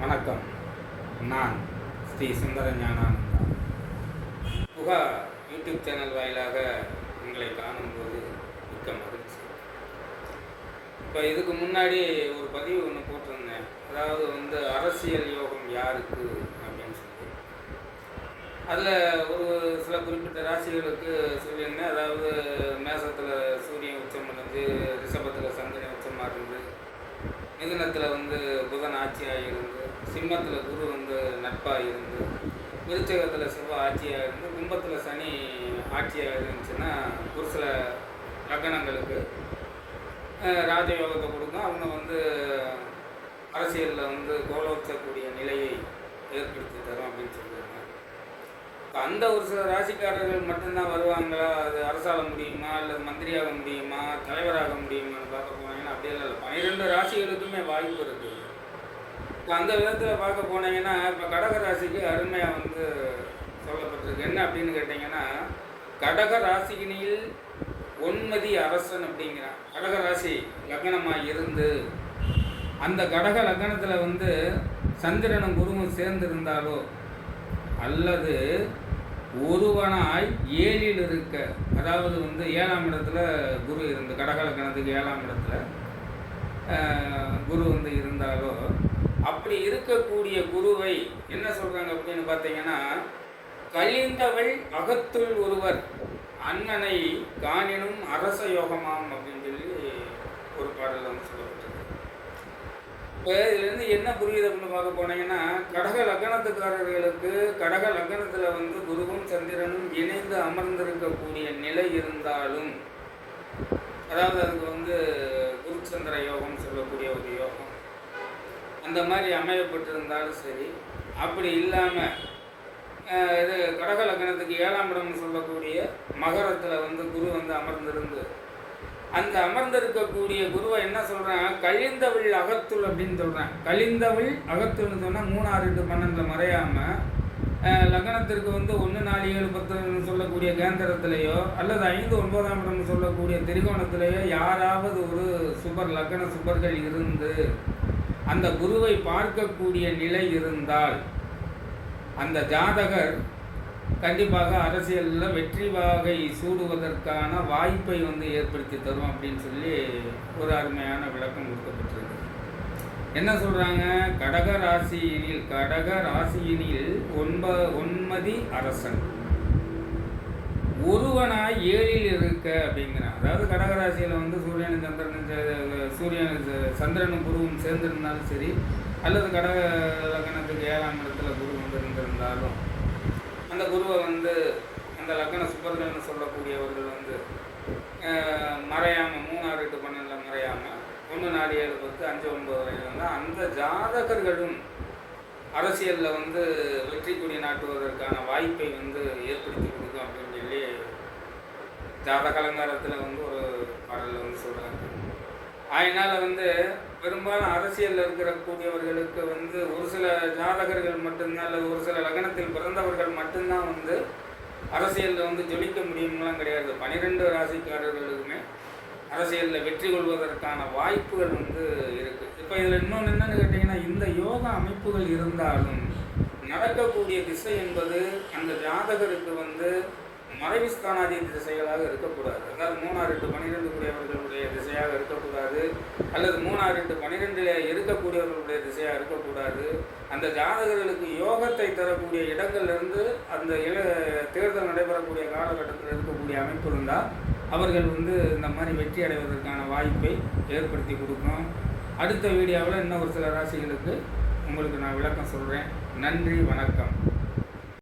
வணக்கம். நான் ஸ்ரீ சுந்தர ஞானானந்தா. புகா YouTube channel வாயிலாக உங்களை காணும்போது மிக்க மகிழ்ச்சி. இப்போ இதுக்கு முன்னாடி ஒரு பதிவு ஒன்று போட்டிருந்தேன். அதாவது வந்து அரசியல் யோகம் யாருக்கு அப்படின்னு சொல்லி அதில் ஒரு சில குறிப்பிட்ட ராசிகளுக்கு சொல்லியிருந்தேன். அதாவது மேசத்தில் சூரியன் உச்சம் அடைஞ்சு ரிஷபத்தில் சந்திரன் உச்சமாக இருந்து மிதுனத்தில் வந்து புதன் ஆட்சியாக இருந்து சிம்மத்தில் குரு வந்து நட்பாக இருந்து விருச்சகத்தில் செவ்வாய் ஆட்சியாக இருந்து கும்பத்தில் சனி ஆட்சியாக இருந்துச்சுன்னா ஒரு சில லக்கணங்களுக்கு ராஜயோகத்தை கொடுக்கும். அவங்க வந்து அரசியலில் வந்து கோலோச்சக்கூடிய நிலையை ஏற்படுத்தி தரும் அப்படின்னு சொல்லுவாங்க அந்த ஒரு சில ராசிக்காரர்கள் மட்டும்தான் வருவாங்களா? அது அரசாக முடியுமா? இல்லை மந்திரியாக முடியுமா? தலைவராக முடியுமான்னு பார்க்க போனாங்கன்னா அப்படியே இல்லை. பன்னிரெண்டு ராசிகளுக்குமே வாய்ப்பு இருக்குது இப்போ அந்த விதத்தில் பார்க்க போனீங்கன்னா இப்போ கடக ராசிக்கு அருமையாக வந்து சொல்லப்பட்டிருக்கு. என்ன அப்படின்னு கேட்டிங்கன்னா கடக ராசிகினியில் ஒன்மதி அரசன் அப்படிங்கிறான் கடக ராசி லக்னமாக இருந்து அந்த கடக லக்னத்தில் வந்து சந்திரனும் குருவும் சேர்ந்திருந்தாலோ அல்லது ஒருவனாய் ஏழில் இருக்க அதாவது வந்து ஏழாம் இடத்துல குரு இருந்து கடக லக்னத்துக்கு ஏழாம் இடத்துல குரு வந்து இருந்தாலோ அப்படி இருக்கக்கூடிய குருவை என்ன சொல்கிறாங்க அப்படின்னு பார்த்தீங்கன்னா கழிந்தவள் அகத்துள் ஒருவர் அண்ணனை காணினும் அரச யோகமாம் அப்படின்னு சொல்லி ஒரு பாடல் வந்து சொல்லப்பட்டிருக்கு. இப்போ இதுலேருந்து என்ன புரியுது அப்படின்னு பார்க்க போனீங்கன்னா கடக லக்னத்துக்காரர்களுக்கு கடக லக்னத்தில் வந்து குருவும் சந்திரனும் இணைந்து அமர்ந்திருக்கக்கூடிய நிலை இருந்தாலும் அதாவது அதுக்கு வந்து குருச்சந்திர யோகம் சொல்லக்கூடிய ஒரு யோகம். அந்த மாதிரி அமையப்பட்டிருந்தாலும் சரி அப்படி இல்லாமல் இது கடக லக்னத்துக்கு ஏழாம் இடம்னு சொல்லக்கூடிய மகரத்தில் வந்து குரு வந்து அமர்ந்திருந்து அந்த அமர்ந்திருக்கக்கூடிய குருவை என்ன சொல்கிறேன் கழிந்தவள் அகத்துள் அப்படின்னு சொல்கிறேன் கழிந்தவள் அகத்துள்னு சொன்னால் மூணாறு எட்டு பன்னெண்டில் மறையாமல் லக்னத்திற்கு வந்து ஒன்று நாலு ஏழு பத்துன்னு சொல்லக்கூடிய கேந்திரத்திலேயோ அல்லது ஐந்து ஒன்பதாம் இடம்னு சொல்லக்கூடிய திரிகோணத்திலேயோ யாராவது ஒரு சுபர் லக்ன சுபர்கள் இருந்து அந்த குருவை பார்க்கக்கூடிய நிலை இருந்தால் அந்த ஜாதகர் கண்டிப்பாக அரசியலில் வெற்றி வாகை சூடுவதற்கான வாய்ப்பை வந்து ஏற்படுத்தி தரும் அப்படின்னு சொல்லி ஒரு அருமையான விளக்கம் கொடுக்கப்பட்டிருக்கு. என்ன சொல்கிறாங்க கடக ராசியினில் கடக ராசியினில் ஒன்ப ஒன்மதி அரசன். ஒருவனாய் ஏழில் இருக்க அப்படிங்கிறான். அதாவது கடகராசியில் வந்து சூரியன் சந்திரன் சூரியன் சந்திரனும் குருவும் சேர்ந்திருந்தாலும் சரி அல்லது கடக லக்னத்துக்கு ஏழாம் இடத்துல குரு வந்து இருந்திருந்தாலும் அந்த குருவை வந்து அந்த லக்ன சுபர்கள்னு சொல்லக்கூடியவர்கள் வந்து மறையாமல் மூணாறு எட்டு பன்னெண்டில் மறையாமல் ஒன்று நாலு ஏழு பத்து அஞ்சு ஒன்பது வரையில் இருந்தால் அந்த ஜாதகர்களும் அரசியலில் வந்து வெற்றி கொடி நாட்டுவதற்கான வாய்ப்பை வந்து ஏற்படுத்தி கொடுக்கும் அப்படின்னு சொல்லி ஜாதக அலங்காரத்தில் வந்து ஒரு பாடலில் வந்து சொல்கிறாங்க அதனால் வந்து பெரும்பாலும் அரசியலில் இருக்கிற கூடியவர்களுக்கு வந்து ஒரு சில ஜாதகர்கள் மட்டும்தான் அல்லது ஒரு சில லக்னத்தில் பிறந்தவர்கள் மட்டும்தான் வந்து அரசியலில் வந்து ஜொலிக்க முடியும்லாம் கிடையாது. பனிரெண்டு ராசிக்காரர்களுக்குமே அரசியலில் வெற்றி கொள்வதற்கான வாய்ப்புகள் வந்து இருக்குது இப்போ இதில் இன்னொன்று என்னென்னு கேட்டிங்கன்னா இந்த யோகா அமைப்புகள் இருந்தாலும் நடக்கக்கூடிய திசை என்பது அந்த ஜாதகருக்கு வந்து மறைவிஸ்தானாதி திசைகளாக இருக்கக்கூடாது. அதாவது மூணாறு எட்டு பனிரெண்டு கூடியவர்களுடைய திசையாக இருக்கக்கூடாது. அல்லது மூணாறு எட்டு பன்னிரெண்டில் இருக்கக்கூடியவர்களுடைய திசையாக இருக்கக்கூடாது. அந்த ஜாதகர்களுக்கு யோகத்தை தரக்கூடிய இடங்கள்லேருந்து அந்த இல- தேர்தல் நடைபெறக்கூடிய காலகட்டத்தில் இருக்கக்கூடிய அமைப்பு இருந்தால் அவர்கள் வந்து இந்த மாதிரி வெற்றி அடைவதற்கான வாய்ப்பை ஏற்படுத்தி கொடுக்கும். அடுத்த வீடியோவில் இன்னும் ஒரு சில ராசிகளுக்கு உங்களுக்கு நான் விளக்கம் சொல்கிறேன் நன்றி வணக்கம்.